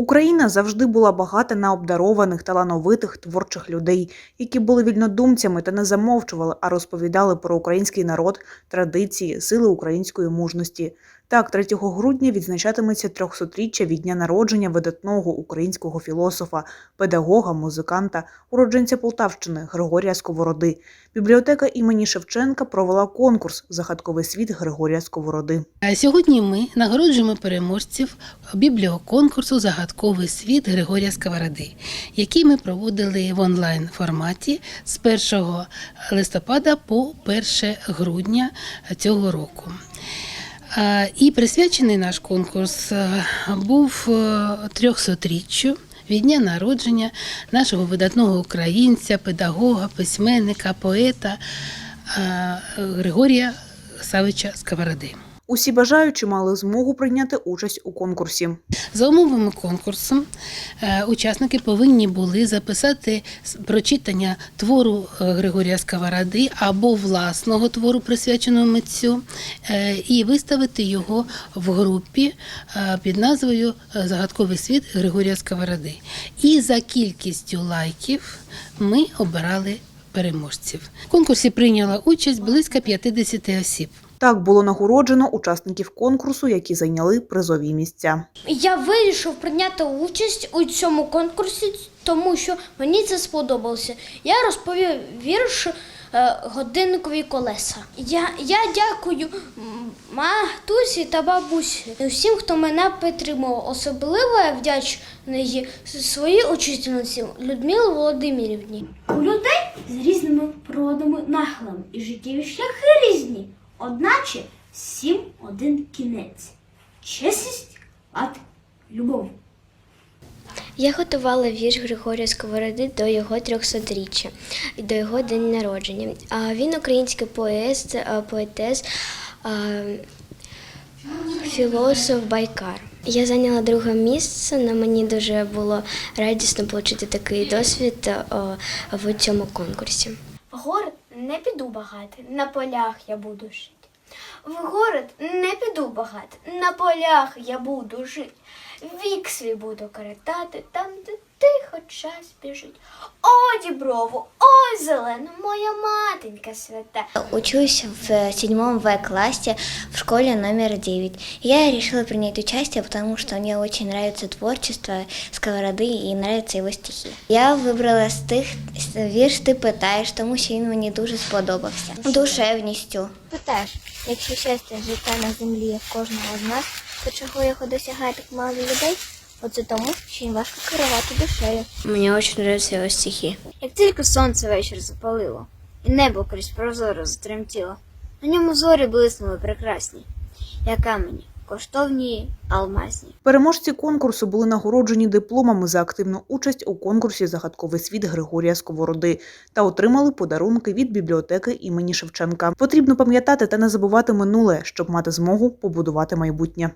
Україна завжди була багата на обдарованих, талановитих творчих людей, які були вільнодумцями та не замовчували, а розповідали про український народ, традиції, сили української мужності. Так, 3 грудня відзначатиметься 300-річчя від дня народження видатного українського філософа, педагога, музиканта, уродженця Полтавщини Григорія Сковороди. Бібліотека імені Шевченка провела конкурс Загадковий світ Григорія Сковороди. Сьогодні ми нагороджуємо переможців бібліоконкурсу Загадковий світ Григорія Сковороди, який ми проводили в онлайн форматі з 1 листопада по 1 грудня цього року. І присвячений наш конкурс е, був е, 300-річчю від дня народження нашого видатного українця, педагога, письменника, поета е, Григорія Савича Сковороди. Усі бажаючі мали змогу прийняти участь у конкурсі. За умовами конкурсу е, учасники повинні були записати прочитання твору е, Григорія Сковороди або власного твору, присвяченого митцю, е, і виставити його в групі під назвою Загадковий світ Григорія Сковороди. І за кількістю лайків ми обирали переможців. В конкурсі прийняло участь близько 50 осіб. Так було нагороджено учасників конкурсу, які зайняли призові місця. Я вирішив прийняти участь у цьому конкурсі, тому що мені це сподобалося. Я розповів вірш е, годинникові колеса. Я, я дякую матусі та бабусі, всім, хто мене підтримував. Особливо я вдячний своїй учительниці Людмилі Володимирівні. У людей з різними природами нахилами і життєві шляхи різні, одначе всім один кінець. Чесність, лад, любов. Я готувала вірш Григорія Сковороди до його 300-річчя і до його день народження. А Він український поет, поетес, а, філософ, байкар. Я зайняла друге місце, але мені дуже було радісно отримати такий досвід а, в цьому конкурсі. Город не піду багати, на полях я буду жити. В город не піду багати, на полях я буду жити. Вік свій буду коротати, там, де тихо час біжить. О, діброво, ой, зелена, моя матенька свята. Учусь в седьмом В классе в школе номер 9. Я решила принять участие, потому что мне очень нравится творчество Сковороды и нравятся его стихи. Я вибрала з тих вірш «Ти питаєш», тому що він мені дуже сподобався. Душевністю. Питаєш, якщо щастя життя на землі є в кожного з нас, то чого його досягає так мало людей? Оце тому, що їм важко керувати душею. Мені дуже подобаються його стихи. Як тільки сонце вечір запалило, і небо крізь прозоро затремтіло, на ньому зорі блиснули прекрасні, як камені, коштовні, алмазні. Переможці конкурсу були нагороджені дипломами за активну участь у конкурсі Загадковий світ Григорія Сковороди та отримали подарунки від бібліотеки імені Шевченка. Потрібно пам'ятати та не забувати минуле, щоб мати змогу побудувати майбутнє.